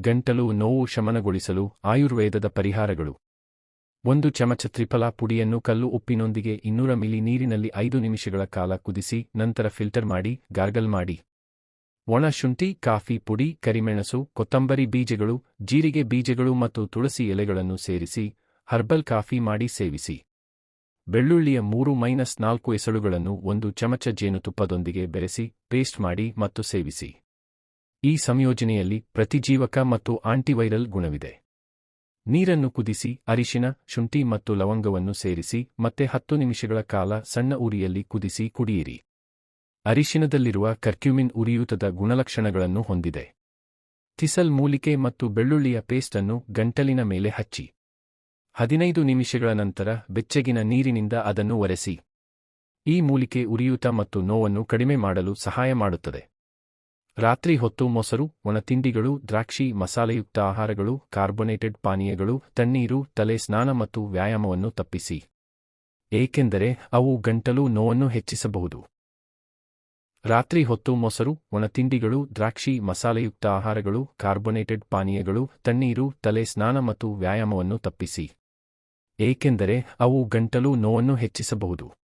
ಗಂಟಲು ನೋವು ಶಮನಗೊಳಿಸಲು ಆಯುರ್ವೇದದ ಪರಿಹಾರಗಳು. ಒಂದು ಚಮಚ ತ್ರಿಫಲ ಪುಡಿಯನ್ನು ಕಲ್ಲು ಉಪ್ಪಿನೊಂದಿಗೆ ಇನ್ನೂರ ಮಿಲಿ ನೀರಿನಲ್ಲಿ ಐದು ನಿಮಿಷಗಳ ಕಾಲ ಕುದಿಸಿ, ನಂತರ ಫಿಲ್ಟರ್ ಮಾಡಿ, ಗಾರ್ಗಲ್ ಮಾಡಿ. ಒಣ ಶುಂಠಿ, ಕಾಫಿ ಪುಡಿ, ಕರಿಮೆಣಸು, ಕೊತ್ತಂಬರಿ ಬೀಜಗಳು, ಜೀರಿಗೆ ಬೀಜಗಳು ಮತ್ತು ತುಳಸಿ ಎಲೆಗಳನ್ನು ಸೇರಿಸಿ, ಹರ್ಬಲ್ ಕಾಫಿ ಮಾಡಿ ಸೇವಿಸಿ. ಬೆಳ್ಳುಳ್ಳಿಯ ಮೂರು ಮೈನಸ್ ನಾಲ್ಕು ಎಸಳುಗಳನ್ನು ಒಂದು ಚಮಚ ಜೇನುತುಪ್ಪದೊಂದಿಗೆ ಬೆರೆಸಿ, ಪೇಸ್ಟ್ ಮಾಡಿ ಮತ್ತು ಸೇವಿಸಿ. ಈ ಸಂಯೋಜನೆಯಲ್ಲಿ ಪ್ರತಿಜೀವಕ ಮತ್ತು ಆಂಟಿವೈರಲ್ ಗುಣವಿದೆ. ನೀರನ್ನು ಕುದಿಸಿ ಅರಿಶಿನ ಶುಂಠಿ ಮತ್ತು ಲವಂಗವನ್ನು ಸೇರಿಸಿ, ಮತ್ತೆ ಹತ್ತು ನಿಮಿಷಗಳ ಕಾಲ ಸಣ್ಣ ಉರಿಯಲ್ಲಿ ಕುದಿಸಿ ಕುಡಿಯಿರಿ. ಅರಿಶಿನದಲ್ಲಿರುವ ಕರ್ಕ್ಯುಮಿನ್ ಉರಿಯೂತದ ಗುಣಲಕ್ಷಣಗಳನ್ನು ಹೊಂದಿದೆ. ಥಿಸಲ್ ಮೂಲಿಕೆ ಮತ್ತು ಬೆಳ್ಳುಳ್ಳಿಯ ಪೇಸ್ಟನ್ನು ಗಂಟಲಿನ ಮೇಲೆ ಹಚ್ಚಿ. ಹದಿನೈದು ನಿಮಿಷಗಳ ನಂತರ ಬೆಚ್ಚಗಿನ ನೀರಿನಿಂದ ಅದನ್ನು ಒರೆಸಿ. ಈ ಮೂಲಿಕೆ ಉರಿಯೂತ ಮತ್ತು ನೋವನ್ನು ಕಡಿಮೆ ಮಾಡಲು ಸಹಾಯ ಮಾಡುತ್ತದೆ. ರಾತ್ರಿ ಹೊತ್ತು ಮೊಸರು, ಒಣತಿಂಡಿಗಳು, ದ್ರಾಕ್ಷಿ, ಮಸಾಲೆಯುಕ್ತ ಆಹಾರಗಳು, ಕಾರ್ಬೊನೇಟೆಡ್ ಪಾನೀಯಗಳು, ತಣ್ಣೀರು, ತಲೆ ಸ್ನಾನ ಮತ್ತು ವ್ಯಾಯಾಮವನ್ನು ತಪ್ಪಿಸಿ. ಏಕೆಂದರೆ ಅವು ಗಂಟಲು ನೋವನ್ನು ಹೆಚ್ಚಿಸಬಹುದು. ರಾತ್ರಿ ಹೊತ್ತು ಮೊಸರು, ಒಣತಿಂಡಿಗಳು, ದ್ರಾಕ್ಷಿ, ಮಸಾಲೆಯುಕ್ತ ಆಹಾರಗಳು, ಕಾರ್ಬೊನೇಟೆಡ್ ಪಾನೀಯಗಳು, ತಣ್ಣೀರು, ತಲೆ ಸ್ನಾನ ಮತ್ತು ವ್ಯಾಯಾಮವನ್ನು ತಪ್ಪಿಸಿ. ಏಕೆಂದರೆ ಅವು ಗಂಟಲು ನೋವನ್ನು ಹೆಚ್ಚಿಸಬಹುದು.